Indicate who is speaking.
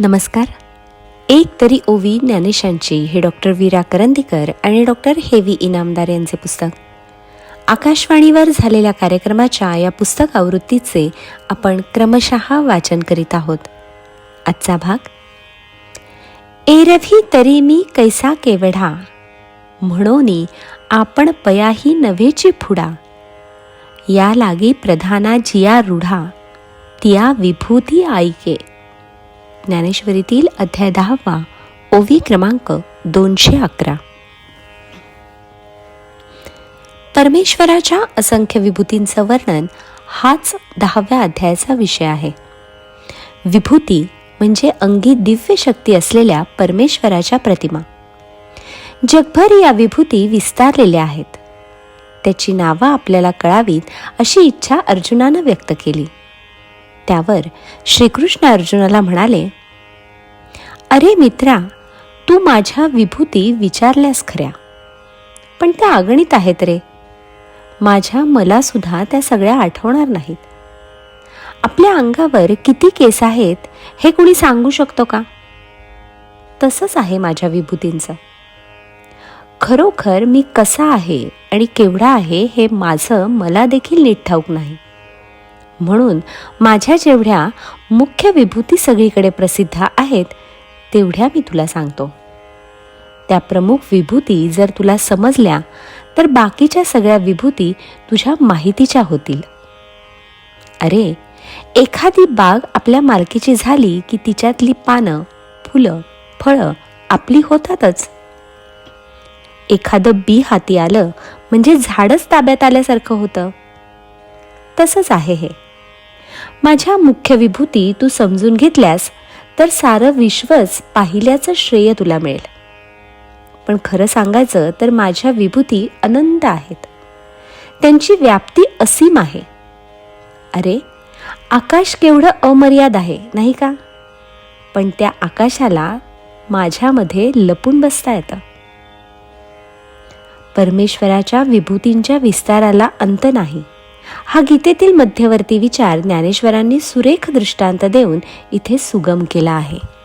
Speaker 1: नमस्कार. एक तरी ओवी ज्ञानेशांची हे डॉक्टर वीरा करंदीकर आणि डॉक्टर हेवी इनामदार यांचे पुस्तक. आकाशवाणीवर झालेल्या कार्यक्रमाच्या या पुस्तक आवृत्तीचे आपण क्रमशः वाचन करीत आहोत. आजचा भाग एरवी तरी मी कैसा केवढा? म्हणून आपण पयाही नव्हेची फुडा. या लागी प्रधाना जिया रूढा. तिया विभूती ऐके ज्ञानेश्वरीतील अध्याय दहावा ओवी क्रमांक दोनशे अकरा. परमेश्वराच्या असंख्य विभूतींचं वर्णन हाच दहाव्या अध्यायाचा विषय आहे. विभूती म्हणजे अंगी दिव्य शक्ती असलेल्या परमेश्वराच्या प्रतिमा. जगभर या विभूती विस्तारलेल्या आहेत. त्याची नावं आपल्याला कळावीत अशी इच्छा अर्जुनानं व्यक्त केली. त्यावर श्रीकृष्ण अर्जुनाला म्हणाले अरे मित्रा तू माझ्या विभूती विचारल्यास खऱ्या पण त्या अगणित आहेत रे. माझ्या मला सुद्धा त्या सगळ्या आठवणार नाहीत. आपल्या अंगावर किती केस आहेत हे कुणी सांगू शकतो का? तसंच आहे माझ्या विभूतींचं. खरोखर मी कसा आहे आणि केवढा आहे हे माझं मला देखील नीट ठाऊक नाही. म्हणून माझ्या जेवढ्या मुख्य विभूती सगळीकडे प्रसिद्ध आहेत तेवढ्या मी तुला सांगतो. त्या प्रमुख विभूती जर तुला समजल्या तर बाकीच्या सगळ्या विभूती तुझ्या माहितीच्या होतील. अरे एखादी बाग आपल्या मालकीची झाली की तिच्यातली पानं फुलं फळं आपली होतातच. एखादं बी हाती आलं म्हणजे झाडच ताब्यात आल्यासारखं होतं. तसंच आहे हे. माझ्या मुख्य विभूती तू समजून घेतल्यास तर सारं विश्वच पाहिल्याचं श्रेय तुला मिळेल. पण खरं सांगायचं तर माझ्या विभूती अनंत आहेत. त्यांची व्याप्ती असीम आहे. अरे आकाश केवढं अमर्याद आहे नाही का? पण त्या आकाशाला माझ्यामध्ये लपून बसता येतं. परमेश्वराच्या विभूतींच्या विस्ताराला अंत नाही. हा गीतेतील मध्यवर्ती विचार ज्ञानेश्वरांनी सुरेख दृष्टांत देऊन इथे सुगम केला आहे.